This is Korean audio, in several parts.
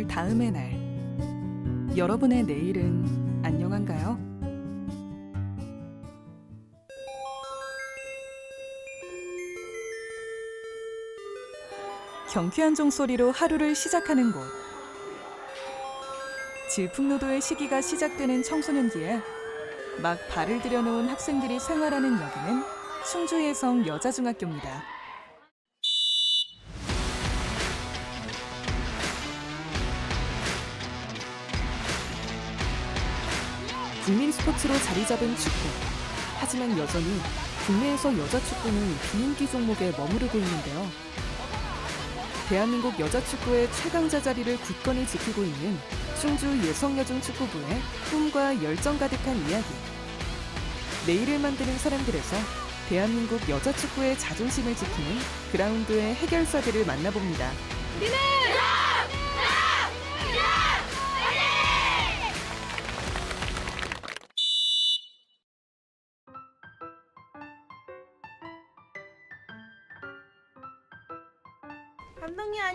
다가올 다음의 날. 여러분의 내일은 안녕한가요? 경쾌한 종소리로 하루를 시작하는 곳. 질풍노도의 시기가 시작되는 청소년기에 막 발을 들여놓은 학생들이 생활하는 여기는 충주예성 여자중학교입니다. 국민 스포츠로 자리 잡은 축구. 하지만 여전히 국내에서 여자 축구는 비인기 종목에 머무르고 있는데요. 대한민국 여자 축구의 최강자 자리를 굳건히 지키고 있는 충주 예성여중 축구부의 꿈과 열정 가득한 이야기. 내일을 만드는 사람들에서 대한민국 여자 축구의 자존심을 지키는 그라운드의 해결사들을 만나봅니다. 감독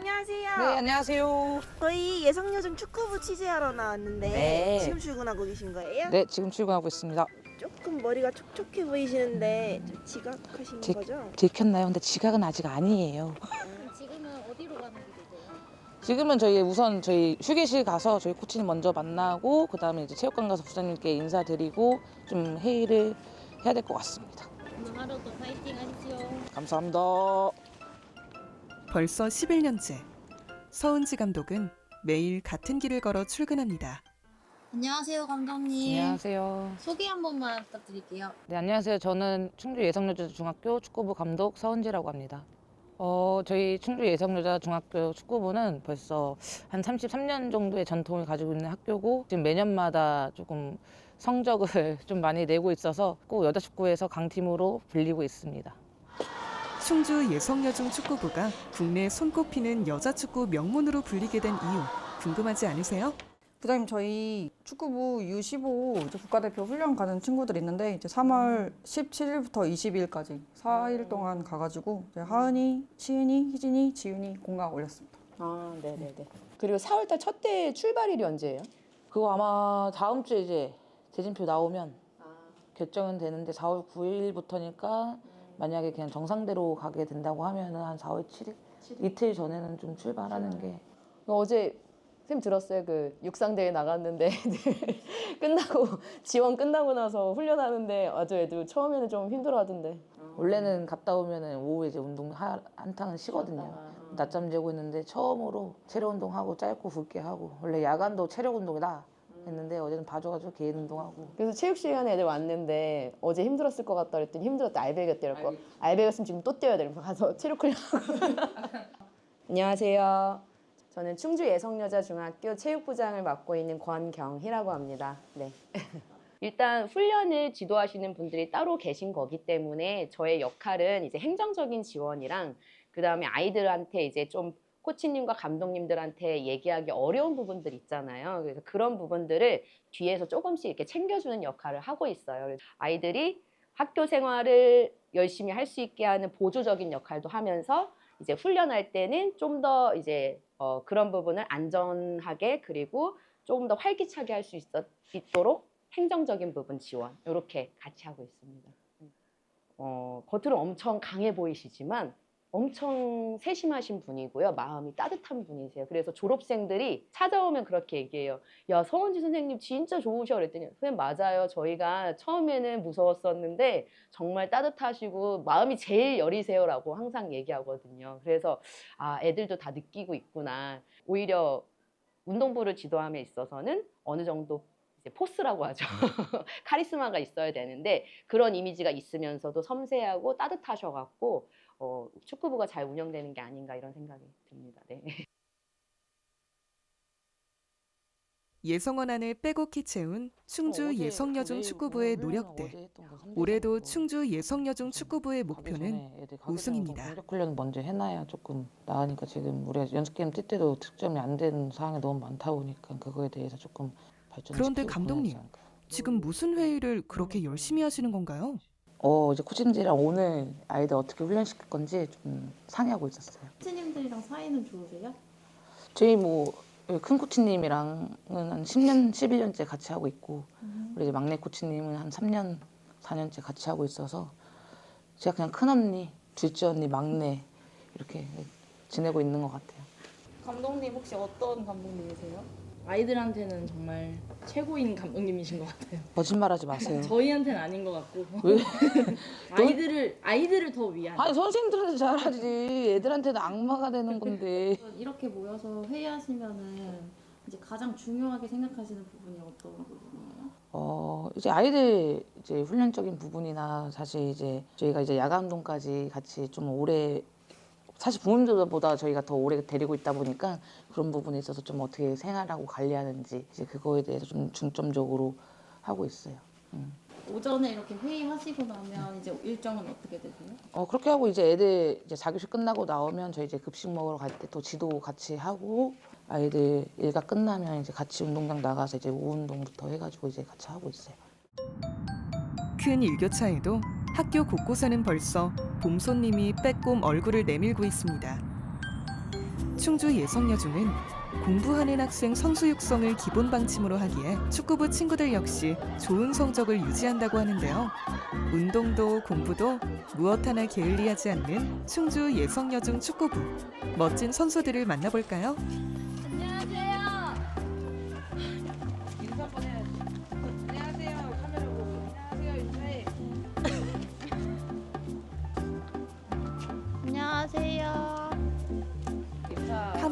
안녕하세요. 네, 안녕하세요. 저희 예성여중 축구부 취재하러 나왔는데 네. 지금 출근하고 계신 거예요? 네, 지금 출근하고 있습니다. 조금 머리가 촉촉해 보이시는데 저 지각하신 지- 거죠? 들켰나요? 근데 지각은 아직 아니에요. 지금은 어디로 가는 길이세요? 지금은 저희 우선 저희 휴게실 가서 저희 코치님 먼저 만나고 그다음에 이제 체육관 가서 부장님께 인사드리고 좀 회의를 해야 될 것 같습니다. 오늘 하루도 파이팅 하십시오. 감사합니다. 벌써 11년째 서은지 감독은 매일 같은 길을 걸어 출근합니다. 안녕하세요, 감독님. 안녕하세요. 소개 한 번만 부탁드릴게요. 네, 안녕하세요. 저는 충주 예성여자중학교 축구부 감독 서은지라고 합니다. 어, 저희 충주 예성여자중학교 축구부는 벌써 한 33년 정도의 전통을 가지고 있는 학교고 지금 매년마다 조금 성적을 좀 많이 내고 있어서 꼭 여자 축구에서 강팀으로 불리고 있습니다. 충주 예성여중 축구부가 국내 손꼽히는 여자 축구 명문으로 불리게 된 이유 궁금하지 않으세요? 부장님 저희 축구부 U15 이제 국가대표 훈련 가는 친구들 있는데 이제 3월 17일부터 22일까지 4일 동안 가가지고 이제 하은이, 시은이, 희진이, 지윤이 공강 올렸습니다. 아, 네네네. 그리고 4월달 첫 대 출발일이 언제예요? 그거 아마 다음 주에 이제 대진표 나오면 아. 결정은 되는데 4월 9일부터니까 만약에 그냥 정상대로 가게 된다고 하면은 한 4월 7일 이틀 전에는 좀 출발하는 게 어제 쌤 들었어요? 그 육상대회 나갔는데 끝나고 지원 끝나고 나서 훈련하는데 아주 애들 처음에는 좀 힘들어하던데. 원래는 갔다 오면은 오후에 이제 운동 하, 한탕은 쉬거든요. 낮잠 재고 있는데 처음으로 체력 운동하고 짧고 굵게 하고 원래 야간도 체력 운동이다 했는데 어제는 봐줘가지고 개인 운동하고. 그래서 체육 시간에 애들 왔는데 어제 힘들었을 것 같다 그랬더니 힘들었다 알베가 뛰라고 알베였으면 지금 또 뛰어야 되고 가서 체력 훈련 하고. 안녕하세요. 저는 충주 예성여자중학교 체육부장을 맡고 있는 권경희라고 합니다. 네. 일단 훈련을 지도하시는 분들이 따로 계신 거기 때문에 저의 역할은 이제 행정적인 지원이랑 그 다음에 아이들한테 이제 좀 코치님과 감독님들한테 얘기하기 어려운 부분들 있잖아요. 그래서 그런 부분들을 뒤에서 조금씩 이렇게 챙겨주는 역할을 하고 있어요. 아이들이 학교 생활을 열심히 할 수 있게 하는 보조적인 역할도 하면서 이제 훈련할 때는 좀 더 이제 어, 그런 부분을 안전하게 그리고 조금 더 활기차게 할 수 있도록 행정적인 부분 지원 이렇게 같이 하고 있습니다. 어, 겉으로 엄청 강해 보이시지만 엄청 세심하신 분이고요. 마음이 따뜻한 분이세요. 그래서 졸업생들이 찾아오면 그렇게 얘기해요. 야, 서원지 선생님 진짜 좋으셔. 그랬더니, 선생님 맞아요. 저희가 처음에는 무서웠었는데 정말 따뜻하시고 마음이 제일 여리세요라고 항상 얘기하거든요. 그래서 아, 애들도 다 느끼고 있구나. 오히려 운동부를 지도함에 있어서는 어느 정도 포스라고 하죠. 카리스마가 있어야 되는데 그런 이미지가 있으면서도 섬세하고 따뜻하셔갖고 어, 축구부가 잘 운영되는 게 아닌가 이런 생각이 듭니다. 네. 예성원 안을 빼곡히 채운 충주 예성여중 축구부의 노력들. 올해도 충주 예성여중 축구부의 목표는 우승입니다. 공격 훈련 먼저 해놔야 조금 나으니까 지금 우리가 연습 게임 뛸 때도 득점이 안 되는 상황이 너무 많다 보니까 그거에 대해서 조금 발전. 그런데 감독님, 지금 무슨 회의를 그렇게 열심히 하시는 건가요? 어 이제 코치님들이랑 오늘 아이들 어떻게 훈련시킬 건지 좀 상의하고 있었어요. 코치님들이랑 사이는 좋으세요? 저희 뭐 큰 코치님이랑은 한 10년, 11년째 같이 하고 있고 우리 이제 막내 코치님은 한 3년, 4년째 같이 하고 있어서 제가 그냥 큰 언니, 둘째 언니, 막내 이렇게 지내고 있는 것 같아요. 감독님 혹시 어떤 감독님이세요? 아이들한테는 정말 최고인 감독님이신 것 같아요. 거짓말하지 마세요. 저희한테는 아닌 것 같고 왜? 아이들을 아이들을 더 위한. 아니 선생님들한테 잘하지. 애들한테는 악마가 되는 건데. 이렇게 모여서 회의하시면은 이제 가장 중요하게 생각하시는 부분이 어떤 부분이에요? 어 이제 아이들 이제 훈련적인 부분이나 사실 이제 저희가 이제 야간 운동까지 같이 좀 오래 사실 부모님들보다 저희가 더 오래 데리고 있다 보니까 그런 부분에 있어서 좀 어떻게 생활하고 관리하는지 이제 그거에 대해서 좀 중점적으로 하고 있어요. 오전에 이렇게 회의하시고 나면 이제 일정은 어떻게 되세요? 어 그렇게 하고 이제 애들 이제 자교시 끝나고 나오면 저희 이제 급식 먹으러 갈 때 또 지도 같이 하고 아이들 일과 끝나면 이제 같이 운동장 나가서 이제 오후 운동부터 해가지고 이제 같이 하고 있어요. 큰 일교차에도 학교 곳곳에는 벌써 봄 손님이 빼꼼 얼굴을 내밀고 있습니다. 충주 예성여중은 공부하는 학생 선수 육성을 기본 방침으로 하기에 축구부 친구들 역시 좋은 성적을 유지한다고 하는데요. 운동도 공부도 무엇 하나 게을리하지 않는 충주 예성여중 축구부. 멋진 선수들을 만나볼까요?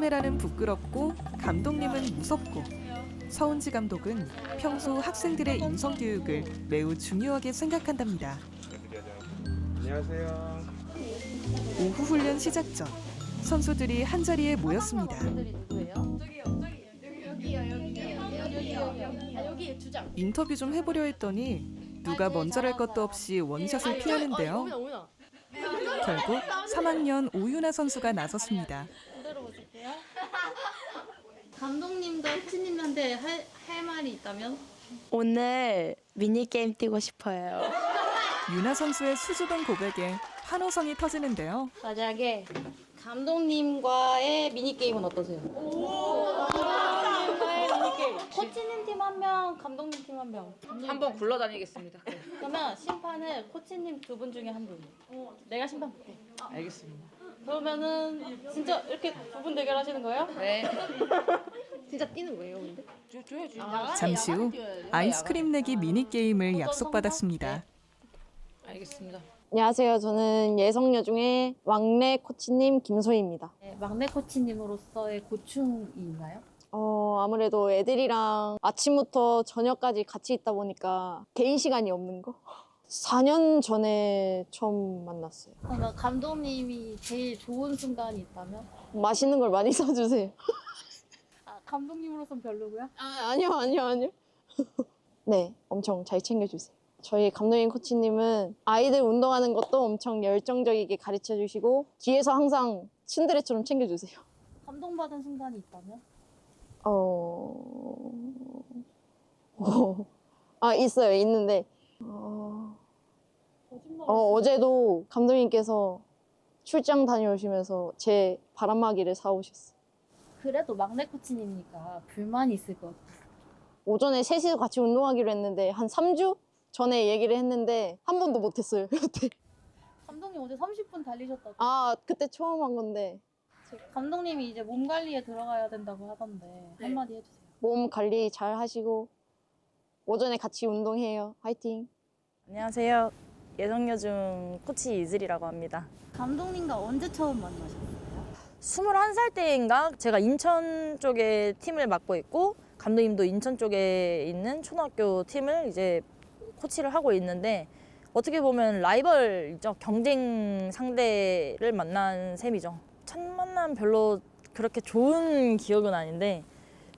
카메라는 부끄럽고 감독님은 무섭고 서운지 감독은 평소 학생들의 인성 교육을 매우 중요하게 생각한답니다. 안녕하세요. 오후 훈련 시작 전 선수들이 한 자리에 모였습니다. 인터뷰 좀 해보려 했더니 누가 먼저랄 것도 없이 원샷을 피하는데요. 결국 3학년 오윤아 선수가 나섰습니다. 감독님과 코치님한테 할, 할 말이 있다면? 오늘 미니 게임 뛰고 싶어요. 윤아 선수의 수줍은 고백에 환호성이 터지는데요. 만약에 감독님과의 미니게임은 어떠세요? 감독님과의 미니게임. 코치님 팀 한 명, 감독님 팀 한 명. 한번 굴러다니겠습니다. 그러면 심판은 코치님 두 분 중에 한 분. 내가 심판 볼게. 알겠습니다. 그러면은 진짜 이렇게 두 분 대결하시는 거예요? 네. 진짜 뛰는 거예요, 근데? 줘야지. 잠시 후 아이스크림 내기 미니 게임을 약속받았습니다. 알겠습니다. 안녕하세요. 저는 예성여중의 왕래 코치님 김소희입니다. 네, 막내 코치님으로서의 고충이 있나요? 어, 아무래도 애들이랑 아침부터 저녁까지 같이 있다 보니까 개인 시간이 없는 거? 4년 전에 처음 만났어요. 그러면 감독님이 제일 좋은 순간이 있다면? 맛있는 걸 많이 사주세요. 아, 감독님으로선 별로고요? 아, 아니요, 아니요, 아니요. 네, 엄청 잘 챙겨주세요. 저희 감독님 코치님은 아이들 운동하는 것도 엄청 열정적이게 가르쳐 주시고 뒤에서 항상 츤드레처럼 챙겨주세요. 감동받은 순간이 있다면? 어... 어... 아 있어요 있는데 어... 어, 어제도 감독님께서 출장 다녀오시면서 제 바람막이를 사오셨어요 그래도 막내 코치님이니까 불만이 있을 것 같아요. 오전에 셋이서 같이 운동하기로 했는데 한 3주 전에 얘기를 했는데 한 번도 못했어요 그때 감독님 어제 30분 달리셨다고. 아 그때 처음 한 건데 감독님이 이제 몸 관리에 들어가야 된다고 하던데 한마디 해주세요. 몸 관리 잘 하시고 오전에 같이 운동해요 화이팅 안녕하세요. 예성여중 코치 이슬이라고 합니다. 감독님과 언제 처음 만나셨어요? 21살 때인가 제가 인천 쪽에 팀을 맡고 있고 감독님도 인천 쪽에 있는 초등학교 팀을 이제 코치를 하고 있는데 어떻게 보면 라이벌이죠. 경쟁 상대를 만난 셈이죠. 첫 만남 별로 그렇게 좋은 기억은 아닌데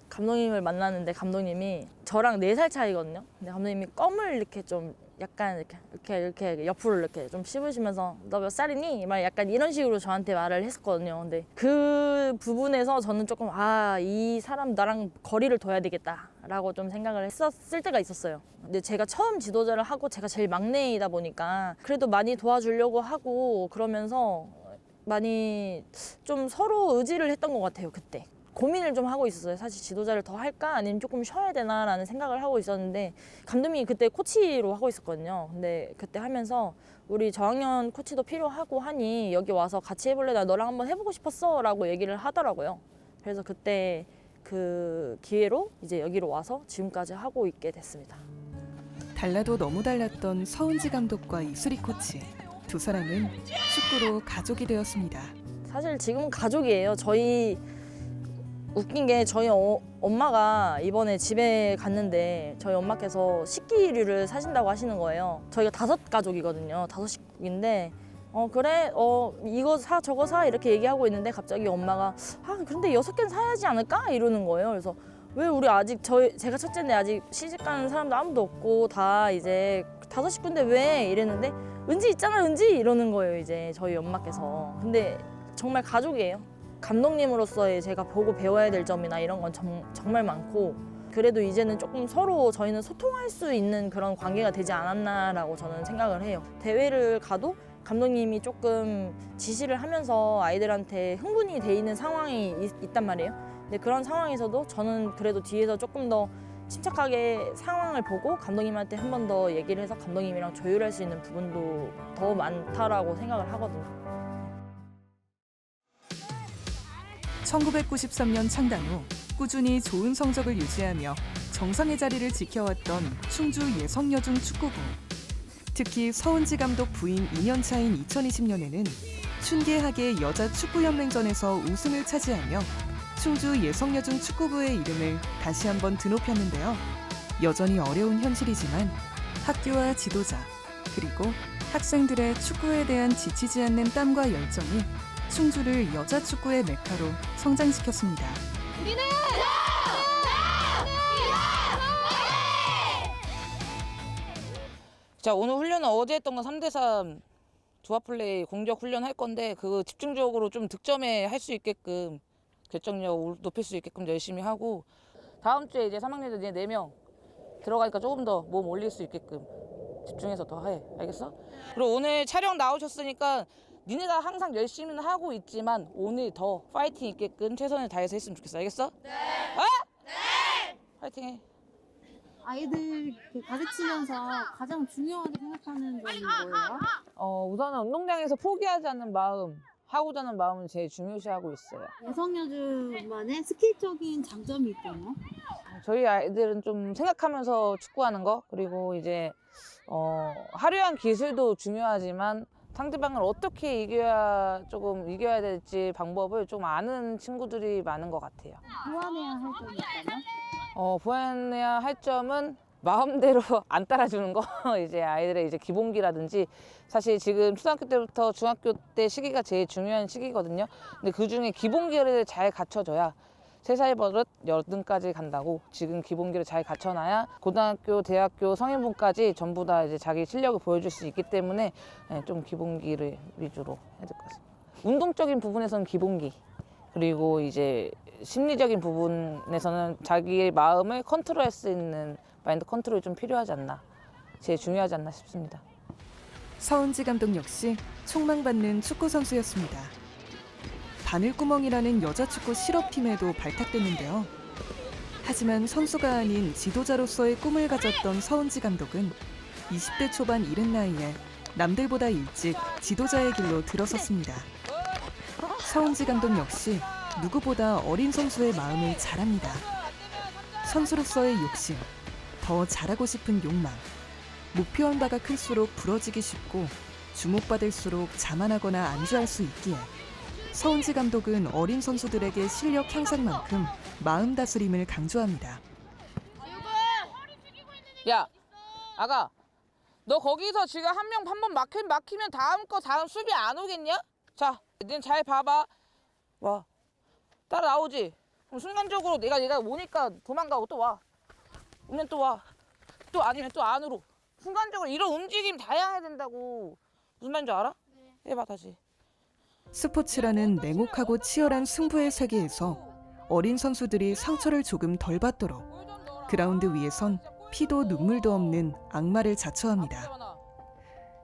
감독님을 만났는데 감독님이 저랑 네 살 차이거든요. 근데 감독님이 껌을 이렇게 좀 약간 이렇게 이렇게 이렇게 옆으로 이렇게 좀 씹으시면서 너 몇 살이니? 막 약간 이런 식으로 저한테 말을 했었거든요. 근데 그 부분에서 저는 조금 아 이 사람 나랑 거리를 둬야 되겠다라고 좀 생각을 했었을 때가 있었어요. 근데 제가 처음 지도자를 하고 제가 제일 막내이다 보니까 그래도 많이 도와주려고 하고 그러면서 많이 좀 서로 의지를 했던 것 같아요 그때. 고민을 좀 하고 있었어요. 사실 지도자를 더 할까 아니면 조금 쉬어야 되나라는 생각을 하고 있었는데 감독님이 그때 코치로 하고 있었거든요. 근데 그때 하면서 우리 저학년 코치도 필요하고 하니 여기 와서 같이 해볼래? 나 너랑 한번 해보고 싶었어라고 얘기를 하더라고요. 그래서 그때 그 기회로 이제 여기로 와서 지금까지 하고 있게 됐습니다. 달라도 너무 달랐던 서은지 감독과 이수리 코치. 두 사람은 축구로 가족이 되었습니다. 사실 지금은 가족이에요. 저희 웃긴 게 저희 어- 엄마가 이번에 집에 갔는데 저희 엄마께서 식기류를 사신다고 하시는 거예요. 저희가 다섯 가족이거든요. 다섯 식구인데 어 그래? 어 이거 사 저거 사? 이렇게 얘기하고 있는데 갑자기 엄마가 아 근데 여섯 개는 사야지 않을까? 이러는 거예요. 그래서 왜 우리 아직 저희 제가 첫째인데 아직 시집 가는 사람도 아무도 없고 다 이제 다섯 식구인데 왜? 이랬는데 은지 있잖아 은지! 이러는 거예요 이제 저희 엄마께서. 근데 정말 가족이에요 감독님으로서의 제가 보고 배워야 될 점이나 이런 건 정, 정말 많고 그래도 이제는 조금 서로 저희는 소통할 수 있는 그런 관계가 되지 않았나라고 저는 생각을 해요 대회를 가도 감독님이 조금 지시를 하면서 아이들한테 흥분이 돼 있는 상황이 있, 있단 말이에요 근데 그런 상황에서도 저는 그래도 뒤에서 조금 더 침착하게 상황을 보고 감독님한테 한 번 더 얘기를 해서 감독님이랑 조율할 수 있는 부분도 더 많다라고 생각을 하거든요. 1993년 창단 후 꾸준히 좋은 성적을 유지하며 정상의 자리를 지켜왔던 충주 예성여중 축구부. 특히 서은지 감독 부임 2년 차인 2020년에는 춘계하계 여자 축구연맹전에서 우승을 차지하며 충주 예성여중 축구부의 이름을 다시 한번 드높였는데요. 여전히 어려운 현실이지만 학교와 지도자 그리고 학생들의 축구에 대한 지치지 않는 땀과 열정이 충주를 여자 축구의 메카로 성장시켰습니다. 자 오늘 훈련은 어제 했던 거 3대3 조합 플레이 공격 훈련 할 건데 그거 집중적으로 좀 득점에 할 수 있게끔 결정력 높일 수 있게끔 열심히 하고 다음 주에 이제 3학년들 이제 4명 들어가니까 조금 더 몸 올릴 수 있게끔 집중해서 더 해. 알겠어? 그리고 오늘 촬영 나오셨으니까 니네가 항상 열심히는 하고 있지만 오늘 더 파이팅 있게끔 최선을 다해서 했으면 좋겠어. 알겠어? 네. 어? 네. 파이팅 해. 아이들 이렇게 가르치면서 가장 중요하게 생각하는 점이 뭐예요? 어, 우선은 운동장에서 포기하지 않는 마음, 하고자 하는 마음은 제일 중요시하고 있어요. 여성여주만의 스킬적인 장점이 있다면? 저희 아이들은 좀 생각하면서 축구하는 거, 그리고 이제, 어, 화려한 기술도 중요하지만 상대방을 어떻게 이겨야 조금 이겨야 될지 방법을 좀 아는 친구들이 많은 것 같아요. 보완해야 할 점이 있다면? 어, 보완해야 할 점은 마음대로 안 따라주는 거 이제 아이들의 이제 기본기라든지 사실 지금 초등학교 때부터 중학교 때 시기가 제일 중요한 시기거든요. 근데 그 중에 기본기를 잘 갖춰줘야 세살 버릇 여든까지 간다고 지금 기본기를 잘 갖춰놔야 고등학교, 대학교, 성인분까지 전부 다 이제 자기 실력을 보여줄 수 있기 때문에 네, 좀 기본기를 위주로 해야 될 것 같습니다. 운동적인 부분에서는 기본기 그리고 이제 심리적인 부분에서는 자기의 마음을 컨트롤할 수 있는 마인드 컨트롤이 좀 필요하지 않나 제일 중요하지 않나 싶습니다. 서은지 감독 역시 촉망받는 축구 선수였습니다. 바늘구멍이라는 여자 축구 실업팀에도 발탁됐는데요. 하지만 선수가 아닌 지도자로서의 꿈을 가졌던 서은지 감독은 20대 초반 이른 나이에 남들보다 일찍 지도자의 길로 들어섰습니다. 서은지 감독 역시 누구보다 어린 선수의 마음을 잘 압니다. 선수로서의 욕심, 더 잘하고 싶은 욕망, 목표한 바가 클수록 부러지기 쉽고 주목받을수록 자만하거나 안주할 수 있기에 서은지 감독은 어린 선수들에게 실력 향상만큼 마음 다스림을 강조합니다. 야, 아가, 너 거기서 지금 한 명 한 번 막히, 막히면 다음 거 다음 수비 안 오겠냐? 자, 넌잘 봐봐. 와, 따라 나오지. 그럼 순간적으로 내가 얘가 오니까 도망가고 또 와. 오면 또 와. 또 아니면 또 안으로. 순간적으로 이런 움직임 다양해야 된다고. 무슨 말인지 알아? 해봐 다시. 스포츠라는 냉혹하고 치열한 승부의 세계에서 어린 선수들이 상처를 조금 덜 받도록 그라운드 위에선 피도 눈물도 없는 악마를 자처합니다.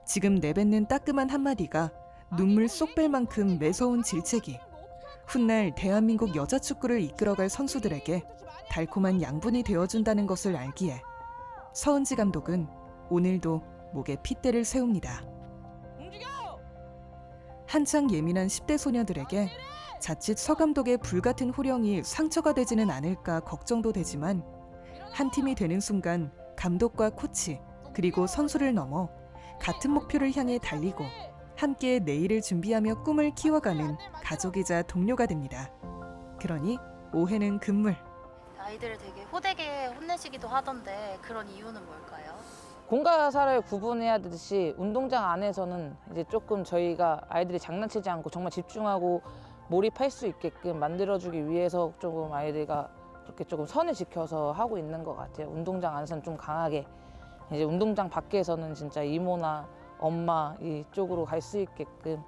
지금 내뱉는 따끔한 한마디가 눈물 쏙 뺄 만큼 매서운 질책이 훗날 대한민국 여자 축구를 이끌어갈 선수들에게 달콤한 양분이 되어준다는 것을 알기에 서은지 감독은 오늘도 목에 핏대를 세웁니다. 한창 예민한 10대 소녀들에게 자칫 서 감독의 불같은 호령이 상처가 되지는 않을까 걱정도 되지만 한 팀이 되는 순간 감독과 코치 그리고 선수를 넘어 같은 목표를 향해 달리고 함께 내일을 준비하며 꿈을 키워가는 가족이자 동료가 됩니다. 그러니 오해는 금물. 아이들을 되게 호되게 혼내시기도 하던데 그런 이유는 뭘까요? 공과 사를 구분해야 되듯이 운동장 안에서는 이제 조금 저희가 아이들이 장난치지 않고 정말 집중하고 몰입할 수 있게끔 만들어주기 위해서 조금 아이들과 그렇게 조금 선을 지켜서 하고 있는 것 같아요. 운동장 안에서는 좀 강하게 이제 운동장 밖에서는 진짜 이모나 엄마 이쪽으로 갈 수 있게끔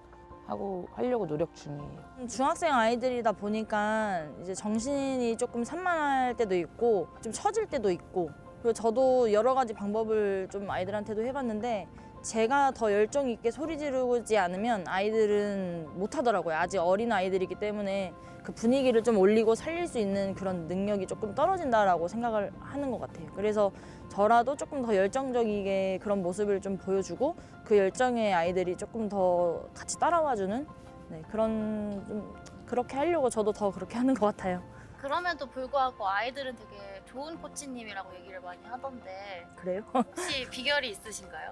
하고 하려고 노력 중이에요. 중학생 아이들이다 보니까 이제 정신이 조금 산만할 때도 있고 좀 처질 때도 있고 그리고 저도 여러 가지 방법을 좀 아이들한테도 해봤는데 제가 더 열정 있게 소리 지르지 않으면 아이들은 못 하더라고요. 아직 어린 아이들이기 때문에 그 분위기를 좀 올리고 살릴 수 있는 그런 능력이 조금 떨어진다라고 생각을 하는 것 같아요. 그래서 저라도 조금 더 열정적이게 그런 모습을 좀 보여주고 그 열정에 아이들이 조금 더 같이 따라와주는 네, 그런 좀 그렇게 하려고 저도 더 그렇게 하는 것 같아요. 그럼에도 불구하고 아이들은 되게 좋은 코치님이라고 얘기를 많이 하던데 그래요? 혹시 비결이 있으신가요?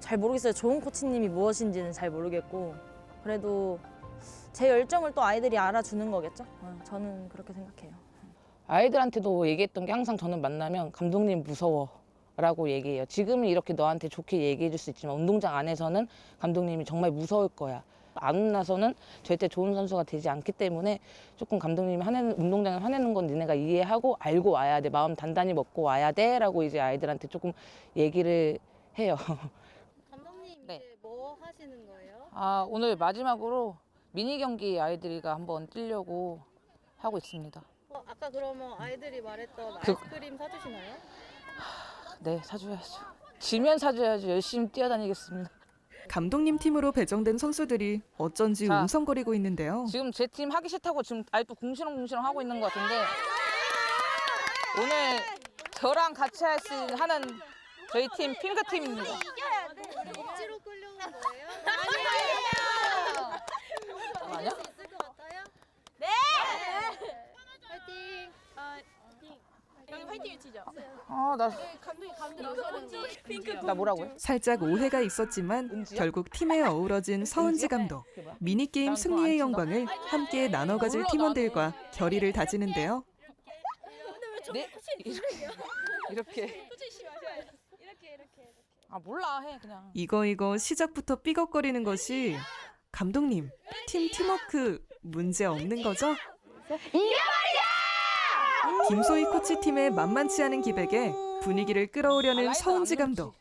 잘 모르겠어요. 좋은 코치님이 무엇인지는 잘 모르겠고 그래도 제 열정을 또 아이들이 알아주는 거겠죠. 어, 저는 그렇게 생각해요. 아이들한테도 얘기했던 게 항상 저는 만나면 감독님 무서워. 라고 얘기해요. 지금은 이렇게 너한테 좋게 얘기해 줄 수 있지만 운동장 안에서는 감독님이 정말 무서울 거야. 안 혼나서는 절대 좋은 선수가 되지 않기 때문에 조금 감독님이 화내는 운동장에 화내는 건 니네가 이해하고 알고 와야 돼. 마음 단단히 먹고 와야 돼 라고 이제 아이들한테 조금 얘기를 해요. 감독님 네. 이제 뭐 하시는 거예요? 아, 오늘 마지막으로 미니 경기 아이들이가 한번 뛰려고 하고 있습니다. 어, 아까 그러면 아이들이 말했던 그- 아이스크림 사주시나요? 네, 사줘야죠. 지면 사줘야죠. 열심히 뛰어다니겠습니다. 감독님 팀으로 배정된 선수들이 어쩐지 자. 웅성거리고 있는데요. 지금 제 팀 하기 싫다고 지금 아직도 궁시렁궁시렁 하고 있는 것 같은데 오늘 저랑 같이 할 수 하는 저희 팀 핑크 팀입니다. 억지로 끌려온 거예요? 아니에요. 아니야? 수 있을 것 같아요? 네. 파이팅. 아, 아, 나, 핑크 나 뭐라고요? 살짝 오해가 있었지만? 결국 팀에 어우러진 서은지 감독. 미니게임 승리의 영광을 함께 나눠 가질 팀원들과 결의를 다지는데요. 네? 이렇게 이렇게 아 몰라 해 그냥 이거 이거 시작부터 삐걱거리는 것이 감독님 팀 팀워크 문제 없는 거죠? 말이야! 김소희 코치 팀의 만만치 않은 기백에 분위기를 끌어오려는 서은지 감독.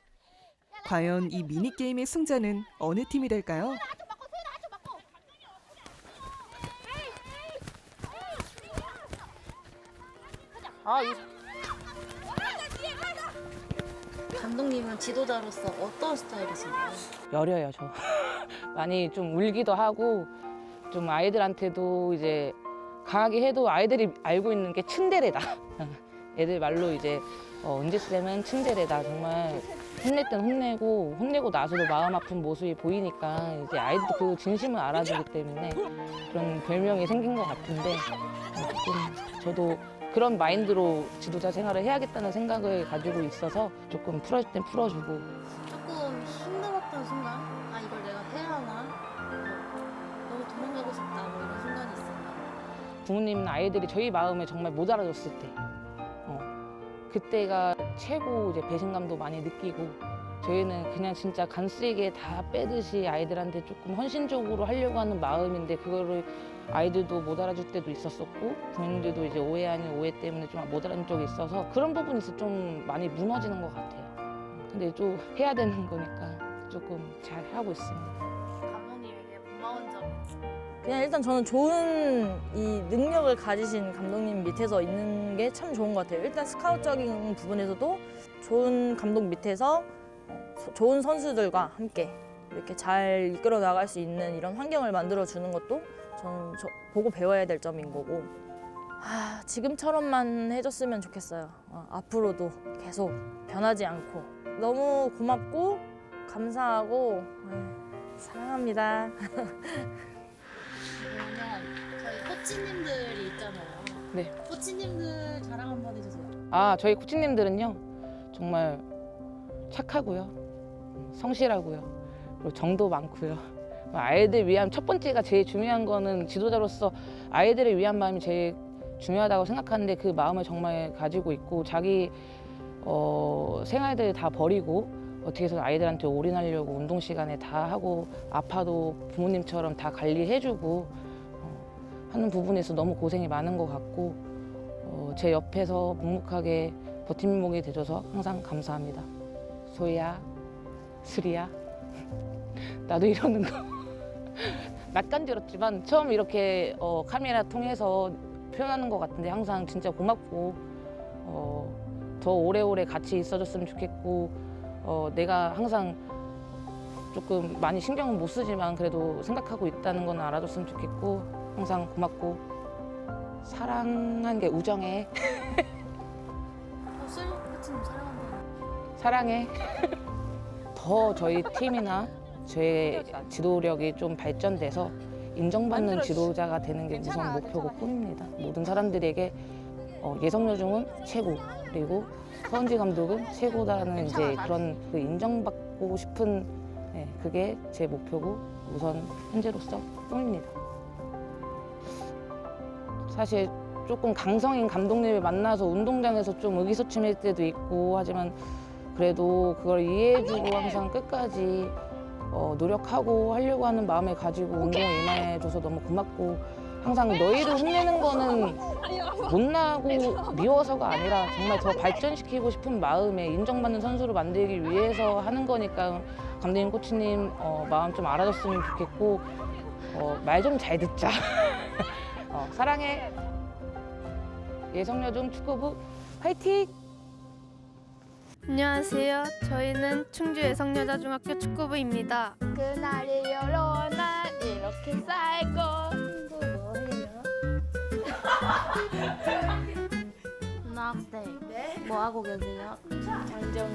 과연 이 미니 게임의 승자는 어느 팀이 될까요? 아 이, 감독님은 지도자로서 어떤 스타일이신가요? 여려요 저 많이 좀 울기도 하고 좀 아이들한테도 이제 강하게 해도 아이들이 알고 있는 게 츤데레다. 애들 말로 이제 어, 은지 쌤은 츤데레다. 정말 혼낼 땐 혼내고 혼내고 나서도 마음 아픈 모습이 보이니까 이제 아이들도 그 진심을 알아주기 때문에 그런 별명이 생긴 것 같은데 조금 저도 그런 마인드로 지도자 생활을 해야겠다는 생각을 가지고 있어서 조금 풀어줄 땐 풀어주고 부모님은 아이들이 저희 마음을 정말 못 알아줬을 때 어, 그때가 최고 이제 배신감도 많이 느끼고 저희는 그냥 진짜 간쓰게 다 빼듯이 아이들한테 조금 헌신적으로 하려고 하는 마음인데 그거를 아이들도 못 알아줄 때도 있었었고 부모님들도 이제 오해 아닌 오해 때문에 좀 못 알아준 적이 있어서 그런 부분에서 좀 많이 무너지는 것 같아요. 근데 좀 해야 되는 거니까 조금 잘 하고 있습니다. 그냥 일단 저는 좋은 이 능력을 가지신 감독님 밑에서 있는 게 참 좋은 것 같아요. 일단 스카우트적인 부분에서도 좋은 감독 밑에서 어, 서- 좋은 선수들과 함께 이렇게 잘 이끌어 나갈 수 있는 이런 환경을 만들어 주는 것도 저는 저- 보고 배워야 될 점인 거고 아, 지금처럼만 해줬으면 좋겠어요. 어, 앞으로도 계속 변하지 않고 너무 고맙고 감사하고 네, 사랑합니다. 코치님들이 있잖아요. 네. 코치님들 자랑 한번 해주세요. 아, 저희 코치님들은요. 정말 착하고요. 음, 성실하고요. 그리고 정도 많고요. 아이들 위한 첫 번째가 제일 중요한 거는 지도자로서 아이들을 위한 마음이 제일 중요하다고 생각하는데 그 마음을 정말 가지고 있고 자기 어, 생활들 다 버리고 어떻게 해서 아이들한테 올인하려고 운동 시간에 다 하고 아파도 부모님처럼 다 관리해주고 어, 하는 부분에서 너무 고생이 많은 것 같고 어, 제 옆에서 묵묵하게 버팀목이 돼줘서 항상 감사합니다. 소희야, 수리야, 나도 이러는 거 낯간지럽지만 처음 이렇게 어, 카메라 통해서 표현하는 것 같은데 항상 진짜 고맙고 어, 더 오래오래 같이 있어줬으면 좋겠고 어, 내가 항상 조금 많이 신경은 못 쓰지만 그래도 생각하고 있다는 건 알아줬으면 좋겠고 항상 고맙고 사랑한 게 우정해 어, 술 코치님 사랑 한번. 사랑해. 더 저희 팀이나 제 지도력이 좀 발전돼서 인정받는 지도자가 되는 게 우선 목표고 꿈입니다. 모든 사람들에게 어, 예성여중은 최고 그리고 서은지 감독은 최고다는 이제 그런 그 인정받고 싶은 네, 그게 제 목표고 우선 현재로서 꿈입니다. 사실 조금 강성인 감독님을 만나서 운동장에서 좀 의기소침할 때도 있고 하지만 그래도 그걸 이해해주고 항상 끝까지 어, 노력하고 하려고 하는 마음을 가지고 운동에 임해줘서 너무 고맙고 항상 너희를 혼내는 거는 못나고 미워서가 아니라 정말 더 발전시키고 싶은 마음에 인정받는 선수를 만들기 위해서 하는 거니까 감독님, 코치님 어, 마음 좀 알아줬으면 좋겠고 어, 말 좀 잘 듣자. 어, 사랑해. 예성여중 축구부 화이팅! 안녕하세요. 저희는 충주 예성여자중학교 축구부입니다. 그날이 여러 날 이렇게 살고 친구 뭐해요? 고등학생. 뭐 하고 계세요? 장정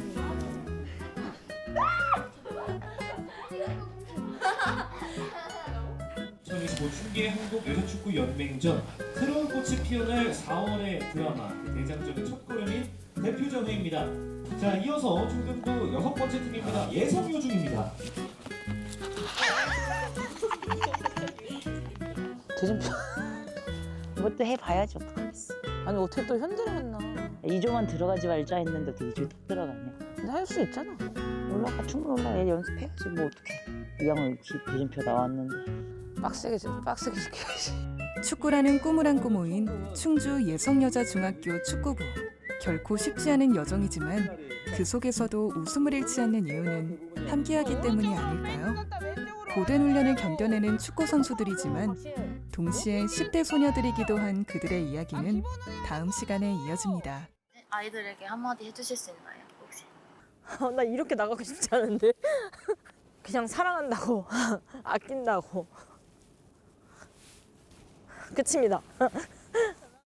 리. 뭐 충계 한국 여자축구 연맹전 새로운 꽃이 피어날 4월의 드라마 그 대장정의 첫걸음인 대표전 회입니다. 자 이어서 충북도 여섯 번째 팀입니다. 예성 요중입니다. 대전표 이것도 해봐야지 어떡하겠어. 아니 어떻게 또 현재를 만나? 2조만 들어가지 말자 했는데 어떻게 2조에 딱 들어가냐. 근데 할 수 있잖아. 올라가 충분히 올라가 연습해야지 뭐 어떡해. 이 양은 대전표 나왔는데. 빡세게 빡세게 시켜야지. 축구라는 꿈을 안고 모인 충주 예성여자중학교 축구부. 결코 쉽지 않은 여정이지만 그 속에서도 웃음을 잃지 않는 이유는 함께하기 때문이 아닐까요? 고된 훈련을 견뎌내는 축구 선수들이지만 동시에 10대 소녀들이기도 한 그들의 이야기는 다음 시간에 이어집니다. 아이들에게 한마디 해주실 수 있나요? 혹시? 어, 나 이렇게 나가고 싶지 않은데 그냥 사랑한다고 아낀다고 끝입니다.